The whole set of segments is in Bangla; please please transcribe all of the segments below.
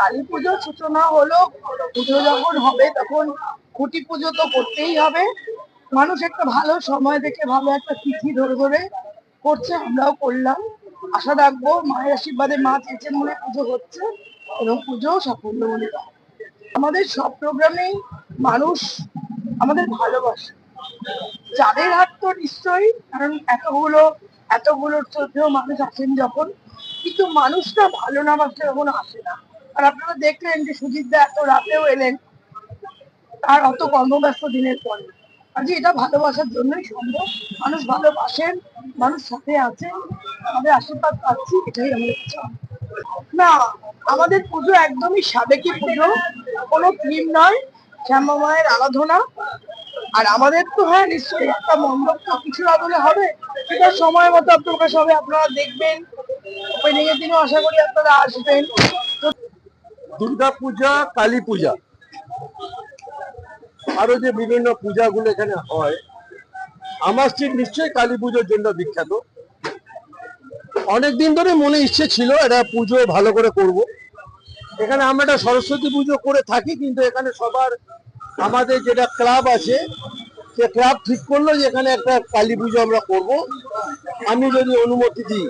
কালী পুজোর সূচনা হলো, পুজো যখন হবে তখন খুঁটি পুজো তো করতেই হবে। মানুষ একটা ভালো সময় দেখে, ভালো একটা তিথি ধরে ধরে করছে, আমরাও করলাম। আশা রাখব মায়ের আশীর্বাদে মা চেয়েছেন মনে পুজো হচ্ছে এবং পুজো সাফল্য মনে আমাদের সব প্রোগ্রামেই মানুষ আমাদের ভালোবাসে। যাদের হাত তো নিশ্চয়ই, কারণ এতগুলো এতগুলো শ্রদ্ধেয় মানুষ আসেন যখন, কিন্তু মানুষটা ভালো না বাসলে কখনো আসে না। আর আপনারা দেখলেন যে সুজিত দা এত রাতেও এলেন। তার অত কর্মব্যস্ত দিনের পরে। আজকে এটা ভালোবাসার জন্যই সম্ভব। মানুষ ভালোবাসেন, মানুষ সাথে আছেন আমাদের আশীর্বাদ পাচ্ছি, এটাই আমাদের কাছে না, আমাদের পুজো একদমই সাবেকি পুজো, কোনো থিম নয়, শ্যামা মায়ের আরাধনা। আর আমাদের তো হ্যাঁ নিশ্চয়ই একটা মণ্ডপ তো কিছু বলে হবে। সেটা সময় মতো প্রকাশ হবে, আপনারা দেখবেন। ওপেনিং এর দিনও আশা করি আপনারা আসবেন। দুর্গা পূজা, কালী পূজা। আরও যে বিভিন্ন পূজাগুলো এখানে হয় আমার স্ট্রিট নিশ্চয়ই কালী পুজোর জন্য বিখ্যাত। অনেকদিন ধরে মনে ইচ্ছে ছিল এটা পুজো ভালো করে করব। এখানে আমরা একটা সরস্বতী পুজো করে থাকি, কিন্তু এখানে সবার আমাদের যেটা ক্লাব আছে, সে ক্লাব ঠিক করল যে এখানে একটা কালী পুজো আমরা করব। আমি যদি অনুমতি দিই,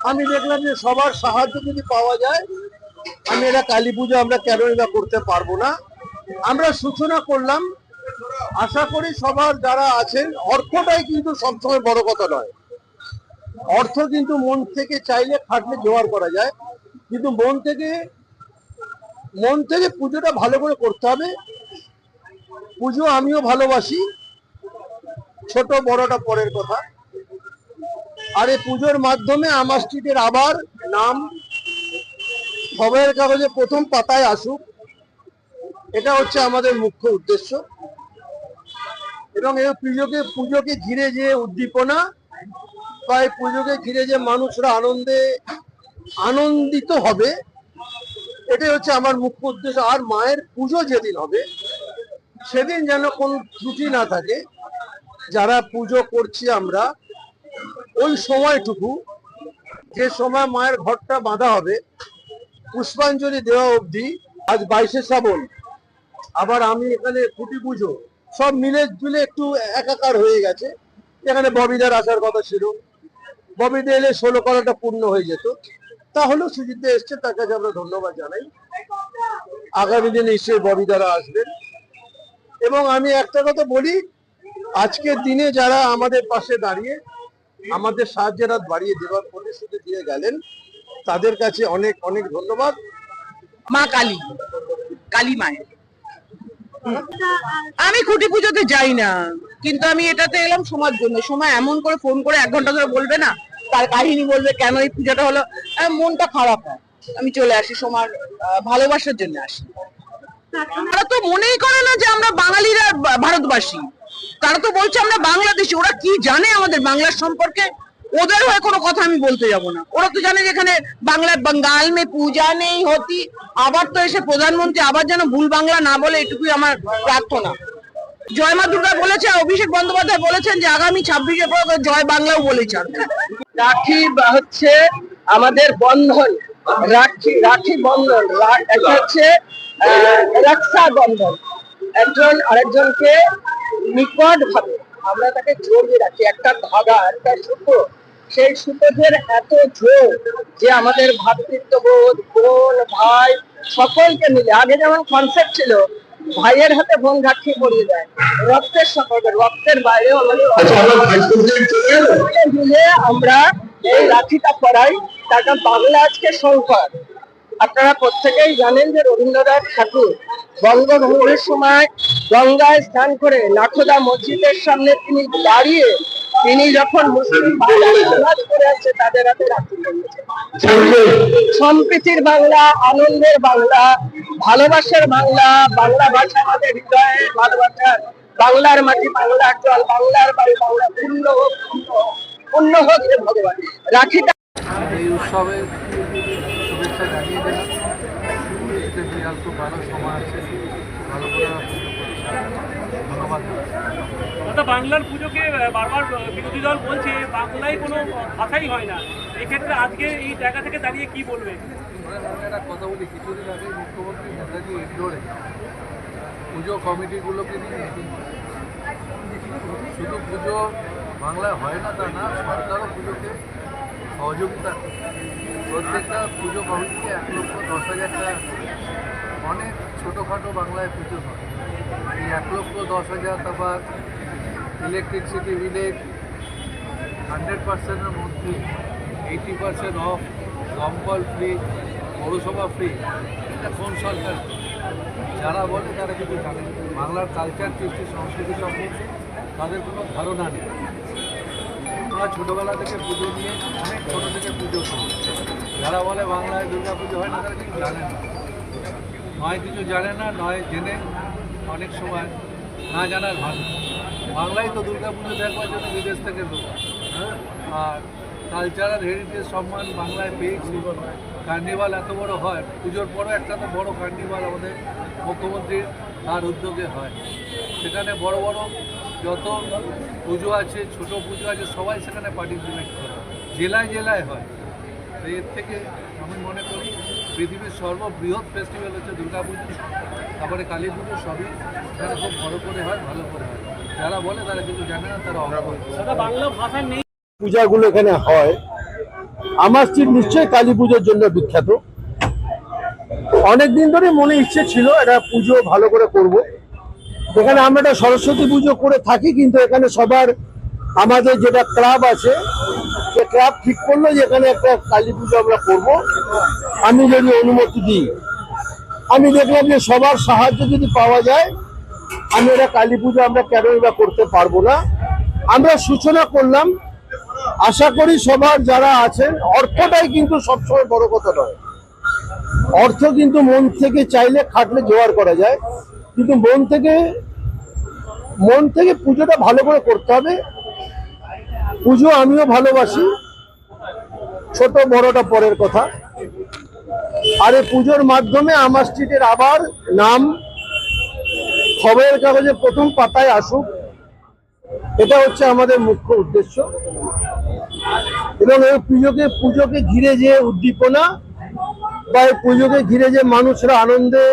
আমি দেখলাম যে সবার সাহায্য যদি পাওয়া যায় আমি এটা কালী পুজো আমরা কেন এটা করতে পারব না। আমরা সূচনা করলাম, আশা করি সবার যারা আছেন, অর্থটাই কিন্তু সবসময় বড় কথা নয়। অর্থ কিন্তু মন থেকে চাইলে খাটলে জোগাড় করা যায়। কিন্তু মন থেকে মন থেকে পুজোটা ভালো করে করতে হবে। পুজো আমিও ভালোবাসি। ছোট বড়টা পরের কথা। আর এই পুজোর মাধ্যমে আমার স্ট্রিটের আবার নাম খবরের কাগজে প্রথম পাতায় আসুক, এটা হচ্ছে আমাদের মুখ্য উদ্দেশ্য। এবং এই পুজোকে পুজোকে ঘিরে যে উদ্দীপনা বা এই পুজোকে ঘিরে যে মানুষরা আনন্দে, আনন্দিত হবে, এটাই হচ্ছে আমার মুখ্য উদ্দেশ্য। আর মায়ের পুজো যেদিন হবে, সেদিন যেন কোনো ত্রুটি না থাকে। যারা পুজো করছি আমরা, ওই সময়টুকু, যে সময় মায়ের ঘরটা বাঁধা হবে পুষ্পাঞ্জলি দেওয়া অবধি আজ বাইশে শ্রাবণ। আবার আমি এখানে খুঁটি পুজো। সব মিলে জুলে একটু একাকার হয়ে গেছে। এখানে ববিদার আসার কথা ছিল। ববিদা এলে ষোলো করাটা পূর্ণ হয়ে যেত। তাহলেও সুজিতে এসছে, তার কাছে আমরা ধন্যবাদ জানাই। আগামী দিনে নিশ্চয়ই ববিদারা আসবেন। এবং আমি একটা কথা বলি, আজকের দিনে যারা আমাদের পাশে দাঁড়িয়ে আমাদের সাহায্যের হাত বাড়িয়ে দেওয়ার প্রতিশ্রুতি দিয়ে গেলেন তাদের কাছে অনেক অনেক ধন্যবাদ। মা কালী কালী মায়ের। আমি খুঁটি পুজোতে যাই না, কিন্তু আমি এটাতে এলাম সময়ের জন্য। সময় এমন করে ফোন করে এক ঘণ্টা ধরে বলবে না, তার কাহিনী বলবে কেন এই পূজাটা হলো। মনটা খারাপ হয়। আমি চলে আসি সময় ভালোবাসার জন্য আসি। তারা তো মনেই করে না যে আমরা বাঙালিরা ভারতবাসী। তারা তো বলছে আমরা বাংলাদেশি। ওরা কি জানে আমাদের বাংলার সম্পর্কে? ওদের হয়ে কোনো কথা আমি বলতে যাব না। ওরা তো জানে যে এখানে বাংলা বাঙ্গাল মে পূজা নেই, হতি। আবার তো এসে প্রধানমন্ত্রী আবার যেন ভুল বাংলা না বলে, এটুকুই আমার প্রার্থনা। জয় মা দুর্গা বলেছে অভিষেক বন্দ্যোপাধ্যায় বলেছেন যে আগামী ছাব্বিশে জয় বাংলাও বলেছেন রাখি হচ্ছে আমাদের বন্ধন, রাখি রাখি বন্ধন এটা হচ্ছে রক্ষা বন্ধন একজন আরেকজনকে নিকট ভাবে আমরা তাকে জড়িয়ে রাখি। একটা ধাগা একটা সুতো সেই সুতোদের এত জোর যে আমাদের ভাতৃত্ববোধ বোন ভাই সকলকে মিলে আগে যেমন কনসেপ্ট ছিল ভাইয়ের হাতে বোন রাখি পরিয়ে দেয় রক্তের সম্পর্কে রক্তের বাইরেও আমাদের মিলে আমরা এই রাখিটা পড়াই তারটা বাংলা আজকে সংকট আপনারা প্রত্যেকেই জানেন যে রবীন্দ্রনাথ ঠাকুর বঙ্গভঙ্গের সময় গঙ্গায় স্নান করে নাখোদা মসজিদের সামনে তিনি দাঁড়িয়ে তিনি যখন মুসলিম তাদের হাতে সম্প্রীতির বাংলা আনন্দের বাংলা ভালোবাসার বাংলা বাংলা ভাষা আমাদের হৃদয়ে ভালোবাসা বাংলার মাটি বাংলার জল বাংলার বাড়ি বাংলা পূর্ণ হোক পূর্ণ হোক, ভগবান রাখিটা এই উৎসবে শুভেচ্ছা জানিয়ে দিলাম ভালো সময় আছে। ভালো করে ধন্যবাদ। দাদা বাংলার পুজোকে বারবার বিরোধী দল বলছে, বাংলায় কোনো ভাষাই হয় না। এক্ষেত্রে আজকে এই জায়গা থেকে দাঁড়িয়ে কি বলবে? একটা কথা বলি, কিছুদিন আগে মুখ্যমন্ত্রী নেতাজি ইন্ডোরে পুজো কমিটিগুলোকে নিয়ে শুধু পুজো বাংলায় হয় না তা না, সরকারও পুজোকে সহযোগিতা প্রত্যেকটা পুজো কমিটিকে এক লক্ষ দশ হাজার টাকা অনেক ছোটোখাটো বাংলায় পুজো হয়। এই এক লক্ষ দশ হাজার তারপর ইলেকট্রিসিটি বিলের হান্ড্রেড পার্সেন্টের মধ্যে এইটি পার্সেন্ট অফ দমকল ফ্রি, পৌরসভা ফ্রি। এটা কোন সরকার? যারা বলে তারা কিছু জানে বাংলার কালচার কৃষ্টি, সংস্কৃতি সম্পর্কে তাদের কোনো ধারণা নেই। আমরা ছোটোবেলা থেকে পুজো নিয়ে অনেক ছোটো থেকে পুজো করি। যারা বলে বাংলায় দুর্গা পুজো হয় না, তারা কিছু জানে না। নয় কিছু জানে না, নয় জেনে অনেক সময় না জানার ভালো বাংলায় তো দুর্গা পুজো দেখবার জন্য বিদেশ থেকে লোক হ্যাঁ? আর কালচারাল হেরিটেজ সম্মান বাংলায় পেয়েছি কার্নিভাল এত বড় হয়, পুজোর পরও একটা তো বড় কার্নিভাল আমাদের মুখ্যমন্ত্রীর তার উদ্যোগে হয়। সেখানে বড় বড় যত পুজো আছে, ছোট পুজো আছে, সবাই সেখানে পার্টিসিপেট করে। জেলায় জেলায় হয়। এর থেকে আমি মনে করি পৃথিবীর সর্ববৃহৎ ফেস্টিভ্যাল হচ্ছে দুর্গা পুজো তারপরে কালী পুজো সবই। এখানে খুব বড় করে হয়, ভালো করে হয়। যারা বলে তারা কিছু জানে না তারা বাংলা ভাষা নেই। পূজাগুলো এখানে হয়। আমার স্ত্রী নিশ্চয়ই কালী পুজোর জন্য বিখ্যাত। অনেকদিন ধরে মনে ইচ্ছে ছিল এটা পুজো ভালো করে করব। এখানে আমরা একটা সরস্বতী পুজো করে থাকি কিন্তু এখানে সবার আমাদের যেটা ক্লাব আছে সে ক্লাব ঠিক করল যে এখানে একটা কালী পুজো আমরা করব। আমি যদি অনুমতি দিই আমি দেখলাম যে সবার সাহায্য যদি পাওয়া যায় আমি এটা কালী পুজো আমরা কেনই বা করতে পারব না। আমরা সূচনা করলাম। আশা করি সবার যারা আছেন, অর্থটাই কিন্তু সবসময় বড় কথা নয়। অর্থ কিন্তু মন থেকে চাইলে খাটলে জোগাড় করা যায়। কিন্তু মন থেকে মন থেকে পুজোটা ভালো করে করতে হবে। পুজো আমিও ভালোবাসি। ছোট বড়টা পরের কথা। আর এই পুজোর মাধ্যমে আমার স্ট্রিটের আবার নাম খবরের কাগজে প্রথম পাতায় আসুক, এটা হচ্ছে আমাদের মুখ্য উদ্দেশ্য। এবং এই পুজোকে পুজোকে ঘিরে যে উদ্দীপনা বা এই পুজোকে ঘিরে যে মানুষরা আনন্দে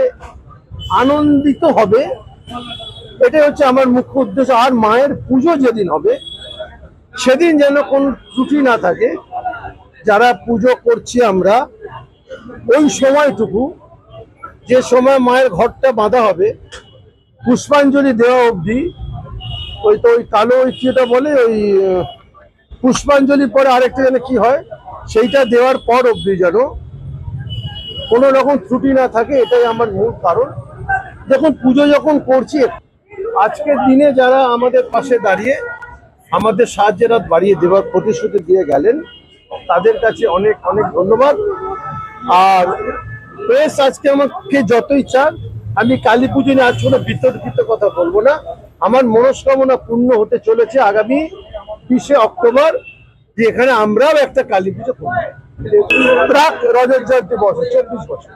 আনন্দিত হবে, এটাই হচ্ছে আমার মুখ্য উদ্দেশ্য। আর মায়ের পুজো যেদিন হবে, সেদিন যেন কোন ত্রুটি না থাকে। যারা পুজো করছি আমরা, ওই সময়টুকু, যে সময় মায়ের ঘরটা বাঁধা হবে পুষ্পাঞ্জলি দেওয়া অবধি, ওই তো ওই কালো ওই ওটা বলে ওই পুষ্পাঞ্জলি পরে আরেকটা যেন কি হয়, সেইটা দেওয়ার পর অবধি যেন কোনো রকম ত্রুটি না থাকে, এটাই আমার মূল কারণ। দেখুন, পুজো যখন করছি, আজকের দিনে যারা আমাদের পাশে দাঁড়িয়ে আমাদের সাহায্যের হাত বাড়িয়ে দেওয়ার প্রতিশ্রুতি দিয়ে গেলেন, তাদের কাছে অনেক অনেক ধন্যবাদ। আর প্রেস আজকে আমাকে যতই চান আমি কালী পুজো নিয়ে আজ কোনো বিতর্কিত কথা বলব না। আমার মনস্কামনা পূর্ণ হতে চলেছে আগামী বিশে অক্টোবর যেখানে আমরাও একটা কালী পুজো করব। প্রাক রজত জয়ন্তী বছর চব্বিশ বছর।